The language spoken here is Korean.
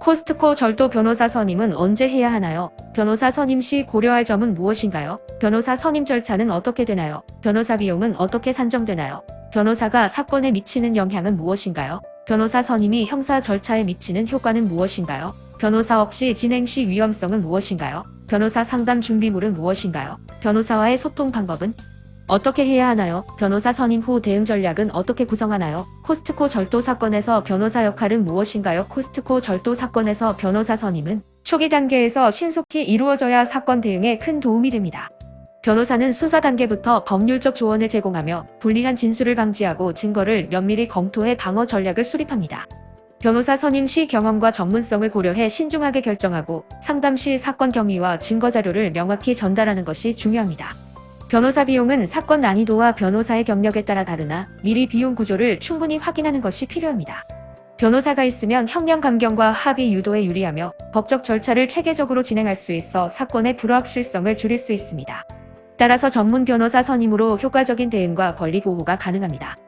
코스트코 절도 변호사 선임은 언제 해야 하나요? 변호사 선임 시 고려할 점은 무엇인가요? 변호사 선임 절차는 어떻게 되나요? 변호사 비용은 어떻게 산정되나요? 변호사가 사건에 미치는 영향은 무엇인가요? 변호사 선임이 형사 절차에 미치는 효과는 무엇인가요? 변호사 없이 진행 시 위험성은 무엇인가요? 변호사 상담 준비물은 무엇인가요? 변호사와의 소통 방법은 어떻게 해야 하나요? 변호사 선임 후 대응 전략은 어떻게 구성하나요? 코스트코 절도 사건에서 변호사 역할은 무엇인가요? 코스트코 절도 사건에서 변호사 선임은 초기 단계에서 신속히 이루어져야 사건 대응에 큰 도움이 됩니다. 변호사는 수사 단계부터 법률적 조언을 제공하며 불리한 진술을 방지하고 증거를 면밀히 검토해 방어 전략을 수립합니다. 변호사 선임 시 경험과 전문성을 고려해 신중하게 결정하고 상담 시 사건 경위와 증거 자료를 명확히 전달하는 것이 중요합니다. 변호사 비용은 사건 난이도와 변호사의 경력에 따라 다르나 미리 비용 구조를 충분히 확인하는 것이 필요합니다. 변호사가 있으면 형량 감경과 합의 유도에 유리하며 법적 절차를 체계적으로 진행할 수 있어 사건의 불확실성을 줄일 수 있습니다. 따라서 전문 변호사 선임으로 효과적인 대응과 권리 보호가 가능합니다.